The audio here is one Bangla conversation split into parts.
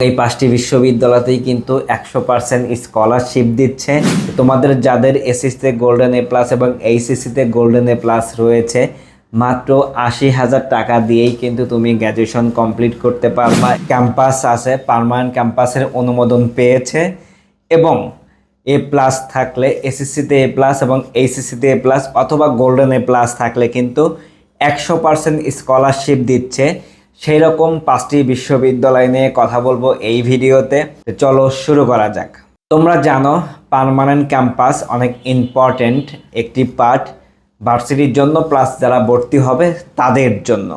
এই পাঁচটি বিশ্ববিদ্যালয়তেই কিন্তু একশো পার্সেন্ট স্কলারশিপ দিচ্ছে। তোমাদের যাদের এসএসসিতে গোল্ডেন এ প্লাস এবং এইচএসসিতে গোল্ডেন এ প্লাস রয়েছে, মাত্র আশি হাজার টাকা দিয়েই কিন্তু তুমি গ্র্যাজুয়েশন কমপ্লিট করতে পারবা। ক্যাম্পাস আছে পার্মানেন্ট ক্যাম্পাসের অনুমোদন পেয়েছে এবং এ প্লাস থাকলে এসএসসিতে এ প্লাস এবং এইচএসসিতে এ প্লাস অথবা গোল্ডেন এ প্লাস থাকলে কিন্তু একশো পার্সেন্ট স্কলারশিপ দিচ্ছে। সেই রকম পাঁচটি বিশ্ববিদ্যালয় নিয়ে কথা বলব এই ভিডিওতে। চলো শুরু করা যাক। তোমরা জানো, পারমানেন্ট ক্যাম্পাস অনেক ইম্পর্ট্যান্ট একটি পার্ট। ভার্সিটির জন্য প্লাস যারা ভর্তি হবে, তাদের জন্য।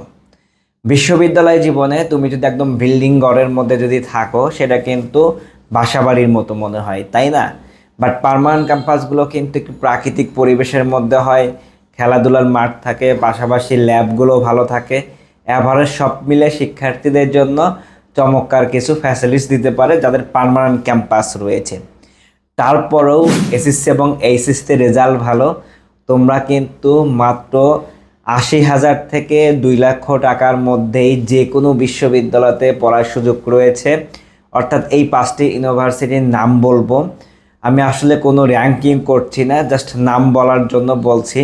বিশ্ববিদ্যালয় জীবনে তুমি যদি একদম বিল্ডিং ঘরের মধ্যে যদি থাকো, সেটা কিন্তু বাসাবাড়ির মতো মনে হয়, তাই না? বাট পারমানেন্ট ক্যাম্পাসগুলো কিন্তু একটু প্রাকৃতিক পরিবেশের মধ্যে হয়। খেলাধুলার মাঠ থাকে, পাশাপাশি ল্যাবগুলো ভালো থাকে। অ্যাভারেজ সব মিলে শিক্ষার্থীদের জন্য চমৎকার কিছু ফ্যাসিলিটিস দিতে পারে যাদের পার্মানেন্ট ক্যাম্পাস রয়েছে। তারপরেও এসএসসি এবং এইচএসসিতে রেজাল্ট ভালো। তোমরা কিন্তু মাত্র আশি হাজার থেকে দুই লক্ষ টাকার মধ্যেই যে কোনো বিশ্ববিদ্যালয়তে পড়ার সুযোগ রয়েছে। অর্থাৎ এই পাঁচটি ইউনিভার্সিটির নাম বলব। আমি আসলে কোনো র্যাঙ্কিং করছি না জাস্ট নাম বলার জন্য বলছি।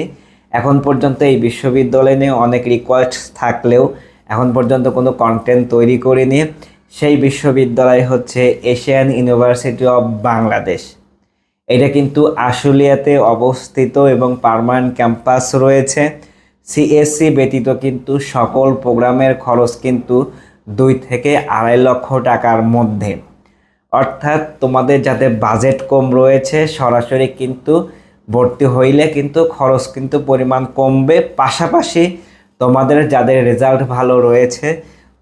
এখন পর্যন্ত এই বিশ্ববিদ্যালয় নিয়ে অনেক রিকোয়েস্ট থাকলেও এখন পর্যন্ত কোনো কন্টেন্ট তৈরি করিনি। সেই বিশ্ববিদ্যালয় হচ্ছে এশিয়ান ইউনিভার্সিটি অফ বাংলাদেশ এটা কিন্তু আশুলিয়াতে অবস্থিত এবং পার্মানেন্ট ক্যাম্পাস রয়েছে। সিএসসি ব্যতীত কিন্তু সকল প্রোগ্রামের খরচ কিন্তু দুই থেকে আড়াই লক্ষ টাকার মধ্যে। অর্থাৎ তোমাদের যাদের বাজেট কম রয়েছে, সরাসরি কিন্তু ভর্তি হইলে কিন্তু খরচ কিন্তু পরিমাণ কমবে। পাশাপাশি তোমাদের যাদের রেজাল্ট ভালো রয়েছে,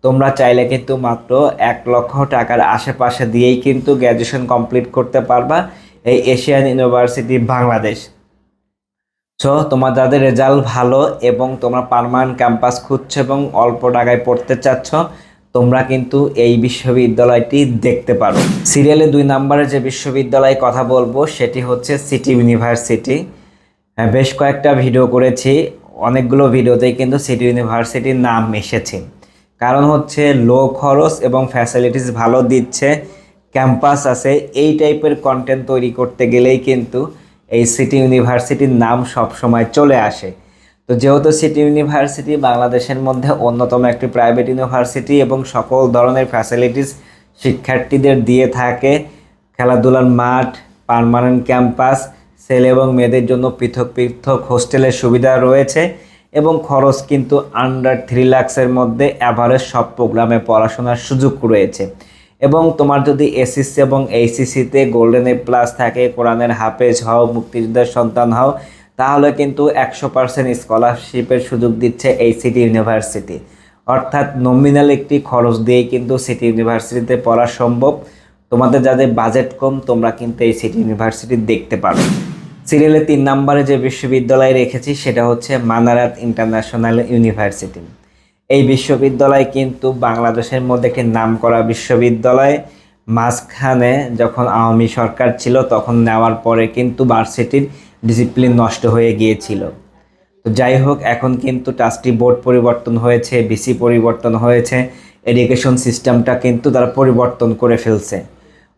তোমরা চাইলে কিন্তু মাত্র এক লক্ষ টাকার আশেপাশে দিয়েই কিন্তু গ্র্যাজুয়েশন কমপ্লিট করতে পারবা এই এশিয়ান ইউনিভার্সিটি বাংলাদেশ সো তোমার যাদের রেজাল্ট ভালো এবং তোমরা পার্মানেন্ট ক্যাম্পাস খুঁজছো এবং অল্প টাকায় পড়তে চাচ্ছ তোমরা কিন্তু এই বিশ্ববিদ্যালয়টি দেখতে পারো। সিরিয়ালে দুই নম্বরে যে বিশ্ববিদ্যালয়ে কথা বলব সেটি হচ্ছে সিটি ইউনিভার্সিটি। হ্যাঁ, বেশ কয়েকটা ভিডিও করেছি। অনেকগুলো ভিডিওতেই কিন্তু সিটি ইউনিভার্সিটির নাম এসেছে। কারণ হচ্ছে লো খরচ এবং ফ্যাসিলিটিস ভালো দিচ্ছে। ক্যাম্পাস আছে এই টাইপের কন্টেন্ট তৈরি করতে গেলেই কিন্তু এই সিটি ইউনিভার্সিটির নাম সব সময় চলে আসে। তো যেহেতু সিটি ইউনিভার্সিটি বাংলাদেশের মধ্যে অন্যতম একটি প্রাইভেট ইউনিভার্সিটি এবং সকল ধরনের ফ্যাসিলিটিস শিক্ষার্থীদের দিয়ে থাকে, খেলাধুলার মাঠ পার্মানেন্ট ক্যাম্পাস ছেলে এবং মেয়েদের জন্য পৃথক পৃথক হোস্টেলের সুবিধা রয়েছে এবং খরচ কিন্তু আন্ডার থ্রি লাক্সের মধ্যে অ্যাভারেজ সব প্রোগ্রামে পড়াশোনার সুযোগ রয়েছে। এবং তোমার যদি এসএসসি এবং এইচএসসিতে গোল্ডেন এ প্লাস থাকে, কোরআনের হাফেজ হও, মুক্তিযোদ্ধার সন্তান হও তাহলে কিন্তু একশো পার্সেন্ট স্কলারশিপের সুযোগ দিচ্ছে এই সিটি ইউনিভার্সিটি অর্থাৎ নমিনাল একটি খরচ দিয়ে কিন্তু সিটি ইউনিভার্সিটিতে পড়া সম্ভব। তোমাদের যাদের বাজেট কম, তোমরা কিন্তু এই সিটি ইউনিভার্সিটি দেখতে পারো। সিরিয়ালে তিন নম্বরে যে বিশ্ববিদ্যালয় রেখেছি, সেটা হচ্ছে মানারাত ইন্টারন্যাশনাল ইউনিভার্সিটি। এই বিশ্ববিদ্যালয় কিন্তু বাংলাদেশের মধ্যে একটি নাম করা বিশ্ববিদ্যালয়। মাঝখানে যখন আওয়ামী সরকার ছিল, তখন নেওয়ার পরে কিন্তু ভার্সিটির ডিসিপ্লিন নষ্ট হয়ে গিয়েছিল। তো যাই হোক, এখন কিন্তু ট্রাস্টি বোর্ড পরিবর্তন হয়েছে, বিসি পরিবর্তন হয়েছে, এডুকেশন সিস্টেমটা কিন্তু তারা পরিবর্তন করে ফেলছে।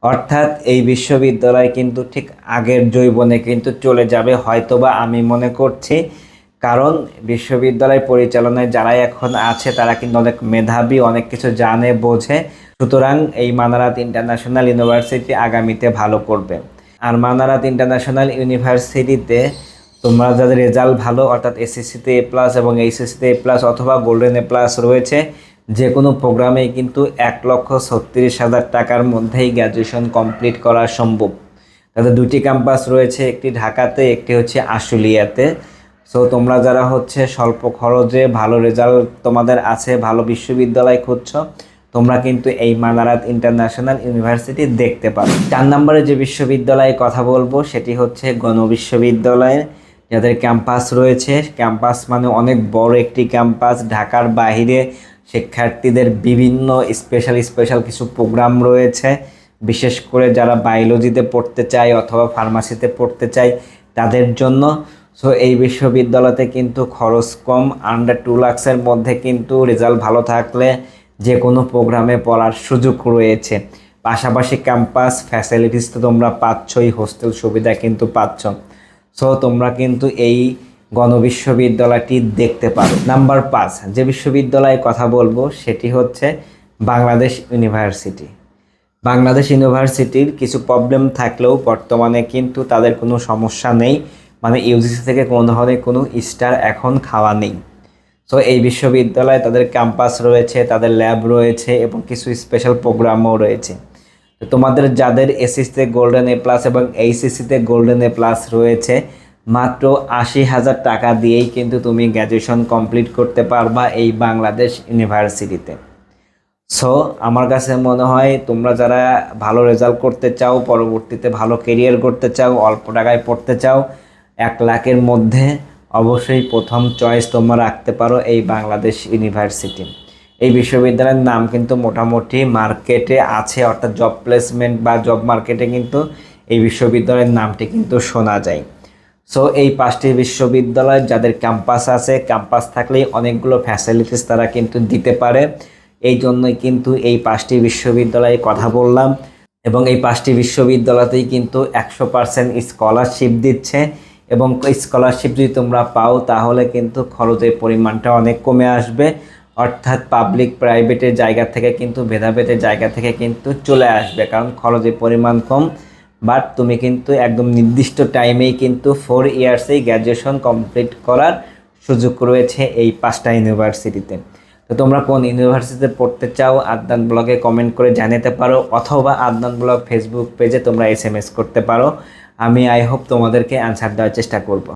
অর্থাৎ এই বিশ্ববিদ্যালয় কিন্তু ঠিক আগের জৈবনে কিন্তু চলে যাবে, হয়তোবা আমি মনে করছি, কারণ বিশ্ববিদ্যালয় পরিচালনায় যারা এখন আছে, তারা কিন্তু অনেক মেধাবী, অনেক কিছু জানে, বোঝে। সুতরাং এই মানারাত ইন্টারন্যাশনাল ইউনিভার্সিটি আগামীতে ভালো করবে। আর মানারাত ইন্টারন্যাশনাল ইউনিভার্সিটিতে তোমরা যাদের রেজাল্ট ভালো, অর্থাৎ এসএসসিতে এ প্লাস এবং এইচএসসিতে এ প্লাস অথবা গোল্ডেন এ প্লাস রয়েছে যে কোনো প্রোগ্রামেই কিন্তু এক লক্ষ ছত্রিশ হাজার টাকার মধ্যেই গ্র্যাজুয়েশন কমপ্লিট করা সম্ভব। তাদের দুটি ক্যাম্পাস রয়েছে, একটি ঢাকাতে, একটি হচ্ছে আশুলিয়াতে। সো তোমরা যারা হচ্ছে স্বল্প খরচে ভালো রেজাল্ট তোমাদের আছে, ভালো বিশ্ববিদ্যালয় খুঁজছো তোমরা কিন্তু এই মানারাত ইন্টারন্যাশনাল ইউনিভার্সিটি দেখতে পারো। চার নম্বরে যে বিশ্ববিদ্যালয়ে কথা বলব, সেটি হচ্ছে গণ বিশ্ববিদ্যালয়ের যাদের ক্যাম্পাস রয়েছে। ক্যাম্পাস মানে অনেক বড় একটি ক্যাম্পাস। ঢাকার বাইরে শিক্ষার্থীদের বিভিন্ন স্পেশাল স্পেশাল কিছু প্রোগ্রাম রয়েছে। বিশেষ করে যারা বায়োলজিতে পড়তে চায় অথবা ফার্মাসিতে পড়তে চায়, তাদের জন্য। সো এই বিশ্ববিদ্যালয়তে কিন্তু খরচ কম। আন্ডার টু লাক্সের মধ্যে কিন্তু রেজাল্ট ভালো থাকলে যে কোনো প্রোগ্রামে পড়ার সুযোগ রয়েছে। পাশাপাশি ক্যাম্পাস ফ্যাসিলিটিস তো তোমরা পাচ্ছই, হোস্টেল সুবিধা কিন্তু পাচ্ছ। সো তোমরা কিন্তু এই গণবিশ্ববিদ্যালয়টি দেখতে পারো। নাম্বার পাঁচ, যে বিশ্ববিদ্যালয়ে কথা বলব সেটি হচ্ছে বাংলাদেশ ইউনিভার্সিটি। বাংলাদেশ ইউনিভার্সিটির কিছু প্রবলেম থাকলেও বর্তমানে কিন্তু তাদের কোনো সমস্যা নেই। মানে ইউজিসি থেকে কোনো ধরনের কোনো স্টার এখন খাওয়া নেই। সো এই বিশ্ববিদ্যালয়ে তাদের ক্যাম্পাস রয়েছে, তাদের ল্যাব রয়েছে এবং কিছু স্পেশাল প্রোগ্রামও রয়েছে। তো তোমাদের যাদের এসএসসিতে গোল্ডেন এ প্লাস এবং এইচএসসিতে গোল্ডেন এ প্লাস রয়েছে, মাত্র আশি হাজার টাকা দিয়েই কিন্তু তুমি গ্র্যাজুয়েশন কমপ্লিট করতে পারবা এই বাংলাদেশ ইউনিভার্সিটিতে সো আমার কাছে মনে হয় তোমরা যারা ভালো রেজাল্ট করতে চাও, পরবর্তীতে ভালো কেরিয়ার করতে চাও, অল্প টাকায় পড়তে চাও, এক লাখের মধ্যে অবশ্যই প্রথম চয়েস তোমরা রাখতে পারো এই বাংলাদেশ ইউনিভার্সিটি এই বিশ্ববিদ্যালয়ের নাম কিন্তু মোটামুটি মার্কেটে আছে, অর্থাৎ জব প্লেসমেন্ট বা জব মার্কেটে কিন্তু এই বিশ্ববিদ্যালয়ের নামটি কিন্তু শোনা যায়। সো এই পাঁচটি বিশ্ববিদ্যালয় যাদের ক্যাম্পাস আছে ক্যাম্পাস থাকলেই অনেকগুলো ফ্যাসিলিটিস তারা কিন্তু দিতে পারে। এই জন্যই কিন্তু এই পাঁচটি বিশ্ববিদ্যালয়ে কথা বললাম এবং এই পাঁচটি বিশ্ববিদ্যালয়তেই কিন্তু একশো পার্সেন্ট স্কলারশিপ দিচ্ছে। এবং স্কলারশিপ যদি তোমরা পাও, তাহলে কিন্তু খরচের পরিমাণটা অনেক কমে আসবে। অর্থাৎ পাবলিক প্রাইভেটের জায়গা থেকে কিন্তু, ভেদাভেদের জায়গা থেকে কিন্তু চলে আসবে, কারণ খরচের পরিমাণ কম। বাট তুমি কিন্তু একদম নির্দিষ্ট টাইমেই কিন্তু ফোর ইয়ার্সেই গ্র্যাজুয়েশন কমপ্লিট করার সুযোগ রয়েছে এই পাঁচটা ইউনিভার্সিটিতে তো তোমরা কোন ইউনিভার্সিটিতে পড়তে চাও, আদনান ব্লগে কমেন্ট করে জানাতে পারো, অথবা আদনান ব্লগ ফেসবুক পেজে তোমরা এস করতে পারো। আমি আই হোপ তোমাদেরকে অ্যান্সার দেওয়ার চেষ্টা করব।